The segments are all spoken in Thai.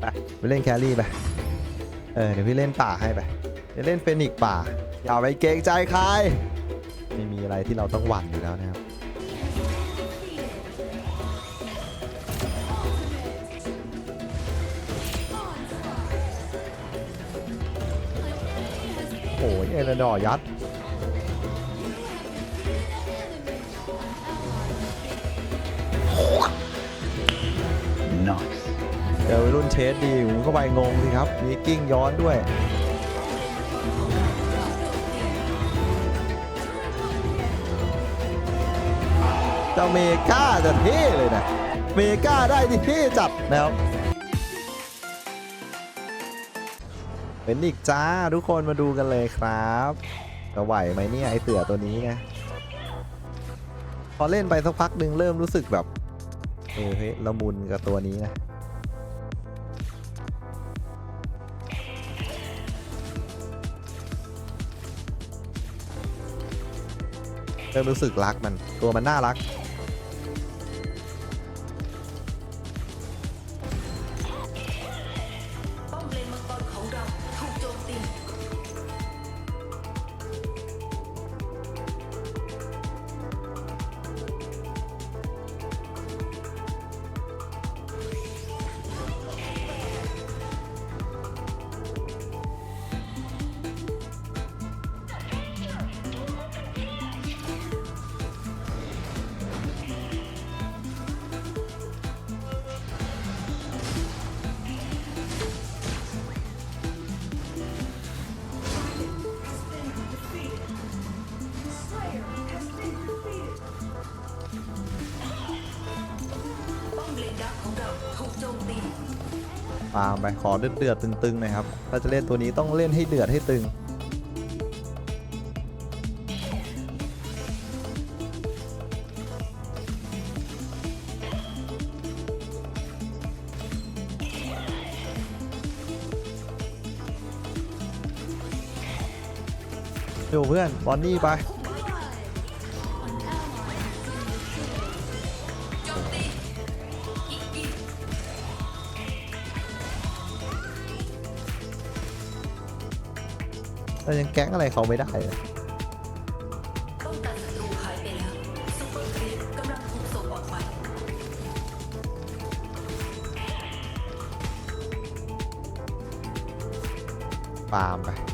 ไปไปเล่นแครี่ไป เออเดี๋ยวพี่เล่นป่าให้ไปเดี๋ยวเล่นเฟนิกซ์ป่า อย่าไปเกรงใจใคร ไม่มีอะไรที่เราต้องหวั่นอยู่แล้วนะครับ โอ้ยเอเลนดอร์ยัด Nice. เจอวัยรุ่นเชสดีผมก็ไปงงสิครับ มีกิ้งย้อนด้วยเจ้าเมกาจะเท่เลยนะ เมกาได้ที่เท่จัดนะครับเป็นอีกจ้าทุกคนมาดูกันเลยครับจะไหวไหมเนี่ยไอเสือตัวนี้ไงพอเล่นไปสักพักหนึ่งเริ่มรู้สึกแบบเออเฮ้ยละมุนกับตัวนี้นะ เริ่มรู้สึกรักมันตัวมันน่ารัก ฟาร์มไปขอเดือดเดือดๆตึงๆน่อยครับถ้าจะเล่นตัวนี้ต้องเล่นให้เดือดให้ตึงโยเพื่อนบอนนี่ไป เรายังแก๊งอะไรเขาไม่ได้เลยป้องกันศัตรูหายไปแล้วซุปเปอร์ครีปกำลังถูกส่งออกไปฟาร์มไป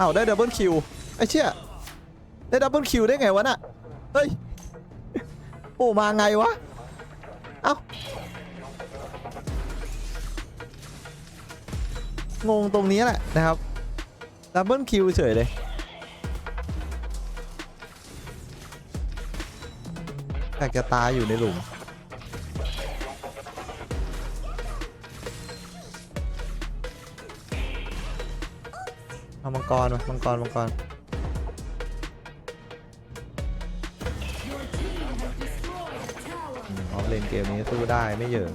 อ้าวได้ดับเบิลคิวไอ้เชี่ยได้ดับเบิลคิวได้ไงวะน่ะเฮ้ยโอ้มาไงวะเอ้างงตรงนี้แหละนะครับดับเบิลคิวเฉยเลยแต่จะตายอยู่ในหลุม เอามังกรมามังกรมังกรเออฟเลนเกมนี้สู้ได้ไม่เหยิง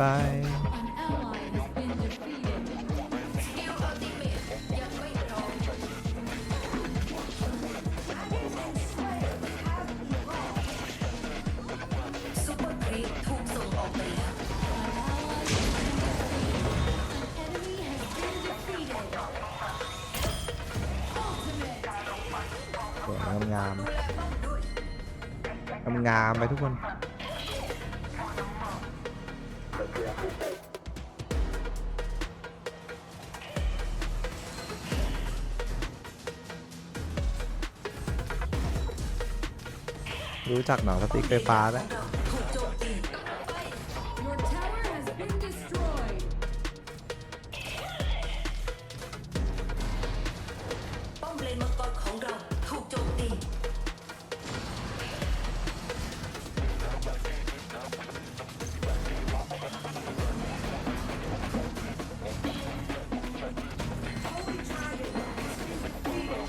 defeated. Ultimate. สวยงามงามงามไปทุกคน รู้จักหนังสติ๊กไฟฟ้าแล้ว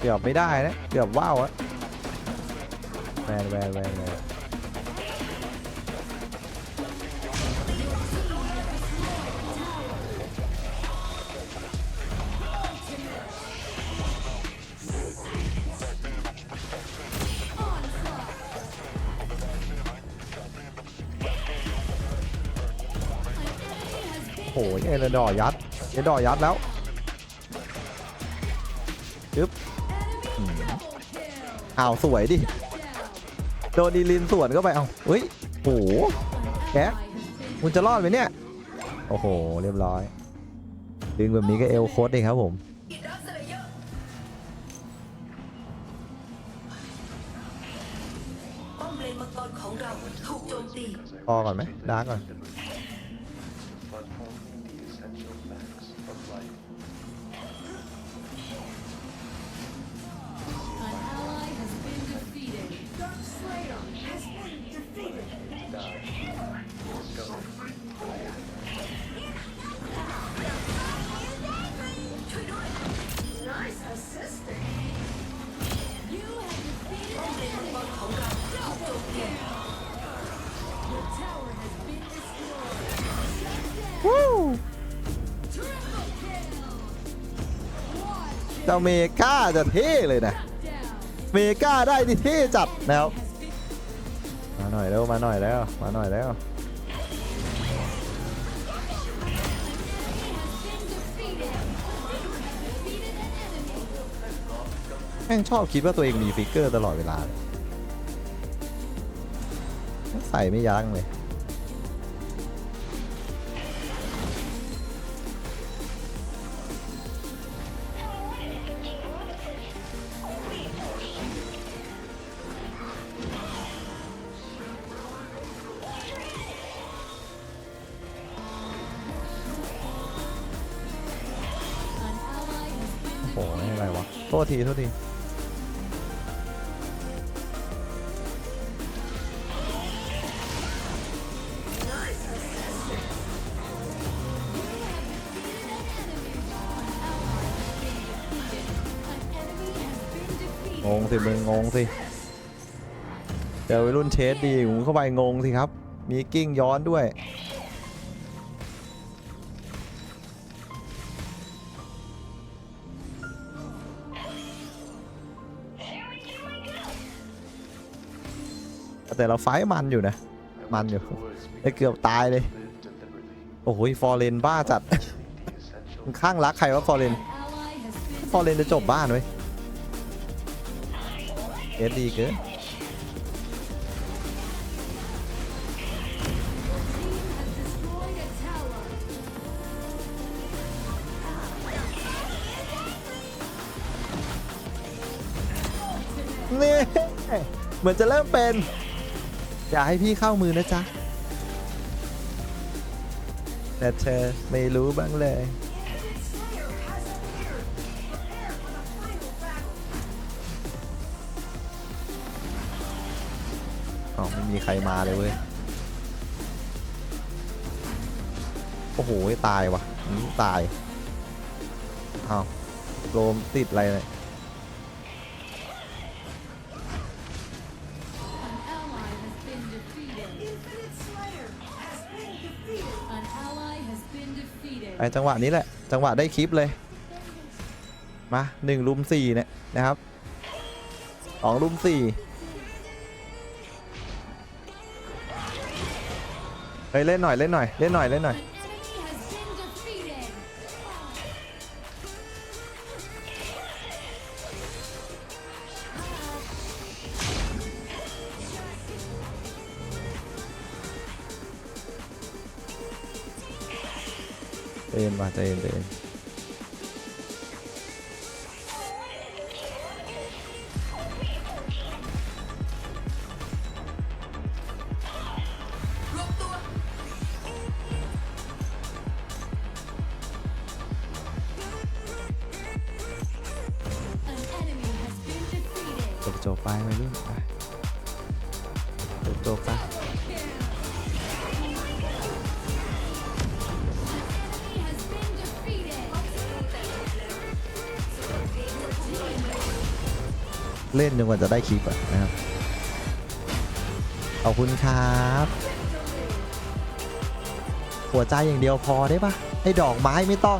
เกือบไม่ได้นะเกือบว้าวอะแวนแวนแวนแวนโอ้ยเอเลนดอร์ยัดเอเลนดอร์ยัดแล้วจึ๊บ อ้าวสวยดิ โดนดีลินสวนเข้าไป เอาเฮ้ยโหแกะคุณจะรอดไหมเนี่ย โอ้โห เรียบร้อย ดึงแบบนี้ก็เอลโคตรเองครับผมอีดักสเลเยอร์ป้อมเลนมังกรของเราถูกโจมตีพอก่อนไหมดาร์กก่อน จ้าเมกาจะเท่เลยนะ เมกาได้ที่เท่จัดแล้วมาหน่อยแล้วมาหน่อยแล้วมาหน่อยแล้วแม่งชอบคิดว่าตัวเองมีฟิกเกอร์ตลอดเวลา ใส่ไม่ยั้งเลย โทษทีโทษทีงงสิมึงงงสิเจอวัยรุ่นเชสดีผมเข้าไปงงสิครับ มีกิ้งย้อนด้วย แต่เราไฟท์มันอยู่นะ มันอยู่ woods ไอ้เกือบตายเลย lived deliberately. โอ้โหฟอร์เรนบ้าจัด The essential มึงข้างรักใครวะฟอร์เรนฟอร์เรนจะจบบ้านเว้ยเอสดีเกินนี่เหมือนจะเริ่มเป็น อย่าให้พี่เข้ามือนะจ๊ะ แต่เธอไม่รู้บ้างเลย อ๋อไม่มีใครมาเลยเว้ย โอ้โห ตายว่ะตาย อ้าวโลมติดอะไรเนี่ย ไอจังหวะนี้แหละ จังหวะได้คลิปเลย มาหนึ่งลุมสี่เนี่ยนะครับสองลุมสี่เฮ้ยเล่นหน่อยเล่นหน่อยเล่นหน่อยเล่นหน่อย ใจเย็นมาใจเย็น เล่นจนกว่าจะได้คลิปะนะครับ ขอบคุณครับ หัวใจอย่างเดียวพอได้ปะไอ้ดอกไม้ไม่ต้อง